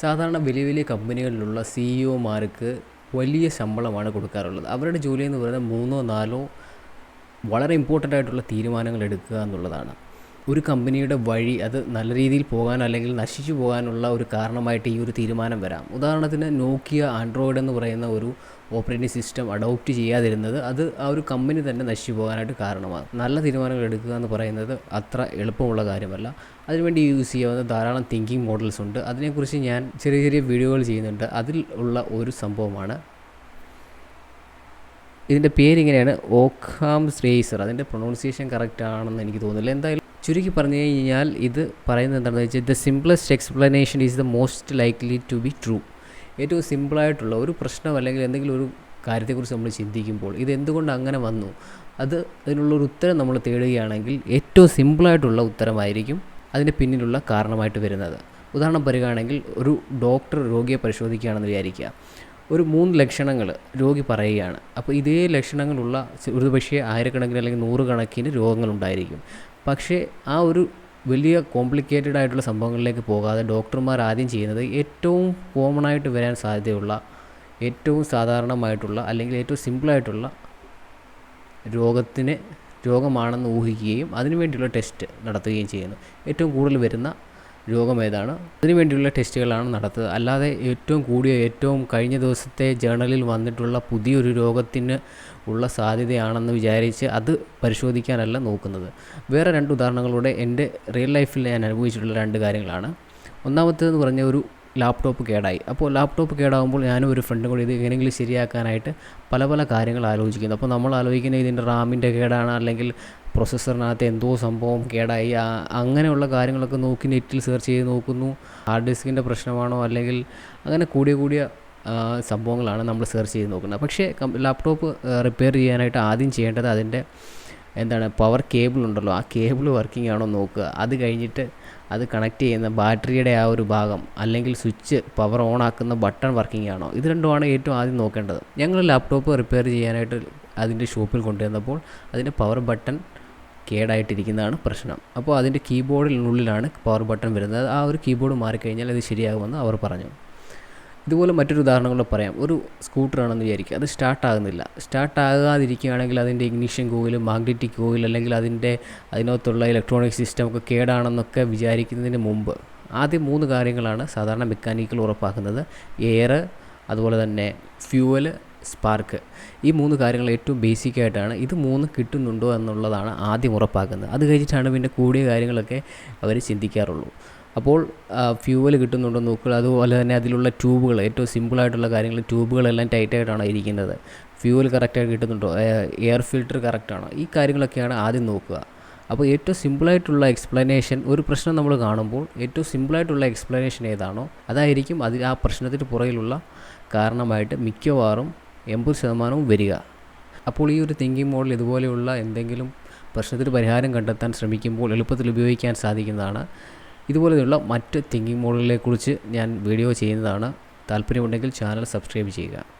സാധാരണ വലിയ വലിയ കമ്പനികളിലുള്ള സിഇഒമാർക്ക് വലിയ ശമ്പളമാണ് കൊടുക്കാറുള്ളത്. അവരുടെ ജോലി എന്ന് പറയുന്നത് മൂന്നോ നാലോ വളരെ ഇമ്പോർട്ടന്റ് ആയിട്ടുള്ള തീരുമാനങ്ങൾ എടുക്കുക എന്നുള്ളതാണ്. ഒരു കമ്പനിയുടെ വഴി അത് നല്ല രീതിയിൽ പോകാൻ അല്ലെങ്കിൽ നശിച്ചു പോകാനുള്ള ഒരു കാരണമായിട്ട് ഈ ഒരു തീരുമാനം വരാം. ഉദാഹരണത്തിന് നോക്കിയ ആൻഡ്രോയിഡ് എന്ന് പറയുന്ന ഒരു ഓപ്പറേറ്റിംഗ് സിസ്റ്റം അഡോപ്റ്റ് ചെയ്യാതിരുന്നത് അത് ആ ഒരു കമ്പനി തന്നെ നശിച്ചു പോകാനായിട്ട് കാരണമാകും. നല്ല തീരുമാനങ്ങൾ എടുക്കുക എന്ന് പറയുന്നത് അത്ര എളുപ്പമുള്ള കാര്യമല്ല. അതിനുവേണ്ടി യൂസ് ചെയ്യാവുന്ന ധാരാളം തിങ്കിങ് മോഡൽസ് ഉണ്ട്. അതിനെക്കുറിച്ച് ഞാൻ ചെറിയ ചെറിയ വീഡിയോകൾ ചെയ്യുന്നുണ്ട്. അതിൽ ഉള്ള ഒരു സംഭവമാണ്. ഇതിന്റെ പേരിങ്ങനെയാണ് ഓഖാം റേസർ അതിന്റെ പ്രൊണൗൺസിയേഷൻ കറക്റ്റ് ആണെന്ന് എനിക്ക് തോന്നുന്നില്ല. എന്തായാലും ചുരുക്കി പറഞ്ഞു കഴിഞ്ഞാൽ ഇത് പറയുന്നത് എന്താണെന്ന് വെച്ചാൽ the simplest explanation is the most likely to be true ഏറ്റവും സിമ്പിളായിട്ടുള്ള ഒരു പ്രശ്നം അല്ലെങ്കിൽ എന്തെങ്കിലും ഒരു കാര്യത്തെക്കുറിച്ച് നമ്മൾ ചിന്തിക്കുമ്പോൾ ഇത് എന്തുകൊണ്ട് അങ്ങനെ വന്നു? അത് അതിനുള്ള ഒരു ഉത്തരം നമ്മൾ തേടുകയാണെങ്കിൽ ഏറ്റവും സിമ്പിളായിട്ടുള്ള ഉത്തരമായിരിക്കും അതിന്റെ പിന്നിലുള്ള കാരണമായിട്ട് വരുന്നത്. ഉദാഹരണം പറയുകയാണെങ്കിൽ ഒരു ഡോക്ടർ രോഗിയെ പരിശോധിക്കുകയാണെന്ന് വിചാരിക്കുക. ഒരു മൂന്ന് ലക്ഷണങ്ങൾ രോഗി പറയുകയാണ്. അപ്പോൾ ഇതേ ലക്ഷണങ്ങളുള്ള ഒരു പക്ഷേ ആയിരക്കണക്കിന് അല്ലെങ്കിൽ നൂറുകണക്കിന് രോഗങ്ങളുണ്ടായിരിക്കും പക്ഷേ ആ ഒരു വലിയ കോംപ്ലിക്കേറ്റഡ് ആയിട്ടുള്ള സംഭവങ്ങളിലേക്ക് പോകാതെ ഡോക്ടർമാർ ആദ്യം ചെയ്യുന്നത് ഏറ്റവും കോമൺ ആയിട്ട് വരാൻ സാധ്യതയുള്ള ഏറ്റവും സാധാരണമായിട്ടുള്ള അല്ലെങ്കിൽ ഏറ്റവും സിമ്പിളായിട്ടുള്ള രോഗത്തിന് രോഗമാണെന്ന് ഊഹിക്കുകയും അതിനു വേണ്ടിയുള്ള ടെസ്റ്റ് നടത്തുകയും ചെയ്യുന്നു. ഏറ്റവും കൂടുതൽ വരുന്ന രോഗം ഏതാണ് അതിനുവേണ്ടിയുള്ള ടെസ്റ്റുകളാണ് നടത്തുന്നത് അല്ലാതെ ഏറ്റവും കൂടിയ ഏറ്റവും കഴിഞ്ഞ ദിവസത്തെ ജേണലിൽ വന്നിട്ടുള്ള പുതിയൊരു രോഗത്തിന് ഉള്ള സാധ്യതയാണെന്ന് വിചാരിച്ച് അത് പരിശോധിക്കാനല്ല നോക്കുന്നത്. വേറെ രണ്ട് ഉദാഹരണങ്ങളൂടെ എന്റെ റിയൽ ലൈഫിൽ ഞാൻ അനുഭവിച്ചിട്ടുള്ള രണ്ട് കാര്യങ്ങളാണ്. ഒന്നാമത്തേതെന്ന് പറഞ്ഞ ഒരു ലാപ്ടോപ്പ് കേടായി. അപ്പോൾ ലാപ്ടോപ്പ് കേടാകുമ്പോൾ ഞാനും ഒരു ഫ്രണ്ടും കൂടി ഇത് എങ്ങനെയെങ്കിലും ശരിയാക്കാനായിട്ട് പല പല കാര്യങ്ങൾ ആലോചിക്കുന്നു. അപ്പോൾ നമ്മൾ ആലോചിക്കുന്നത് ഇതിന്റെ റാമിന്റെ കേടാണ് അല്ലെങ്കിൽ പ്രൊസസ്സറിനകത്ത് എന്തോ സംഭവം കേടായി. അങ്ങനെയുള്ള കാര്യങ്ങളൊക്കെ നോക്കി നെറ്റിൽ സെർച്ച് ചെയ്ത് നോക്കുന്നു. ഹാർഡ് ഡിസ്കിന്റെ പ്രശ്നമാണോ അല്ലെങ്കിൽ അങ്ങനെ കൂടിയ കൂടിയ സംഭവങ്ങളാണ് നമ്മൾ സെർച്ച് ചെയ്ത് നോക്കുന്നത്. പക്ഷേ ലാപ്ടോപ്പ് റിപ്പയർ ചെയ്യാനായിട്ട് ആദ്യം ചെയ്യേണ്ടത് അതിന്റെ എന്താണ് പവർ കേബിൾ ഉണ്ടല്ലോ. ആ കേബിൾ വർക്കിംഗ് ആണോ നോക്കുക. അത് കഴിഞ്ഞിട്ട് അത് കണക്ട് ചെയ്യുന്ന ബാറ്ററിയുടെ ആ ഒരു ഭാഗം അല്ലെങ്കിൽ സ്വിച്ച് പവർ ഓൺ ആക്കുന്ന ബട്ടൺ വർക്കിംഗ് ആണോ. ഇത് രണ്ടുമാണ് ഏറ്റവും ആദ്യം നോക്കേണ്ടത്. ഞങ്ങൾ ലാപ്ടോപ്പ് റിപ്പയർ ചെയ്യാനായിട്ട് അതിന്റെ ഷോപ്പിൽ കൊണ്ടുവന്നപ്പോൾ അതിന്റെ പവർ ബട്ടൺ കേടായിട്ടിരിക്കുന്നതാണ് പ്രശ്നം. അപ്പോൾ അതിന്റെ കീബോർഡിനുള്ളിലാണ് പവർ ബട്ടൺ വരുന്നത്. ആ ഒരു കീബോർഡ് മാറിക്കഴിഞ്ഞാൽ അത് ശരിയാകുമെന്ന് അവർ പറഞ്ഞു. ഇതുപോലെ മറ്റൊരു ഉദാഹരണങ്ങൾ പറയാം. ഒരു സ്കൂട്ടറാണെന്ന് വിചാരിക്കുക. അത് സ്റ്റാർട്ട് ആകുന്നില്ല. സ്റ്റാർട്ട് ആകാതിരിക്കുകയാണെങ്കിൽ അതിന്റെ ഇഗ്നിഷൻ കോയിൽ മാഗ്നറ്റിക് കോയിൽ അല്ലെങ്കിൽ അതിന്റെ അതിനകത്തുള്ള ഇലക്ട്രോണിക് സിസ്റ്റം ഒക്കെ കേടാണെന്നൊക്കെ വിചാരിക്കുന്നതിന് മുമ്പ് ആദ്യം മൂന്ന് കാര്യങ്ങളാണ് സാധാരണ മെക്കാനിക്കൽ ഉറപ്പാക്കുന്നത്. എയർ അതുപോലെ തന്നെ ഫ്യൂവൽ സ്പാർക്ക് ഈ മൂന്ന് കാര്യങ്ങൾ ഏറ്റവും ബേസിക് ആയിട്ടാണ്. ഇത് മൂന്ന് കിട്ടുന്നുണ്ടോ എന്നുള്ളതാണ് ആദ്യം ഉറപ്പാക്കുന്നത്. അത് കഴിഞ്ഞിട്ടാണ് പിന്നെ കൂടിയ കാര്യങ്ങളൊക്കെ അവർ ചിന്തിക്കാറുള്ളൂ. അപ്പോൾ ഫ്യൂവൽ കിട്ടുന്നുണ്ടോ നോക്കുക. അതുപോലെ തന്നെ അതിലുള്ള ട്യൂബുകൾ ഏറ്റവും സിമ്പിളായിട്ടുള്ള കാര്യങ്ങൾ ട്യൂബുകളെല്ലാം ടൈറ്റായിട്ടാണ് ഇരിക്കുന്നത്. ഫ്യൂവൽ കറക്റ്റായിട്ട് കിട്ടുന്നുണ്ടോ? എയർ ഫിൽട്ടർ കറക്റ്റാണോ ഈ കാര്യങ്ങളൊക്കെയാണ് ആദ്യം നോക്കുക. അപ്പോൾ ഏറ്റവും സിമ്പിളായിട്ടുള്ള എക്സ്പ്ലനേഷൻ ഒരു പ്രശ്നം നമ്മൾ കാണുമ്പോൾ ഏറ്റവും സിമ്പിളായിട്ടുള്ള എക്സ്പ്ലനേഷൻ ഏതാണോ അതായിരിക്കും അതിൽ ആ പ്രശ്നത്തിന് പുറകിലുള്ള കാരണമായിട്ട് മിക്കവാറും എൺപത് ശതമാനവും വരിക. അപ്പോൾ ഈ ഒരു തിങ്കിങ് മോഡൽ ഇതുപോലെയുള്ള എന്തെങ്കിലും പ്രശ്നത്തിന് പരിഹാരം കണ്ടെത്താൻ ശ്രമിക്കുമ്പോൾ എളുപ്പത്തിൽ ഉപയോഗിക്കാൻ സാധിക്കുന്നതാണ്. ഇതുപോലെയുള്ള മറ്റ് തിങ്കിങ് മോഡലിനെക്കുറിച്ച് ഞാൻ വീഡിയോ ചെയ്യുന്നതാണ്. താല്പര്യമുണ്ടെങ്കിൽ ചാനൽ സബ്സ്ക്രൈബ് ചെയ്യുക.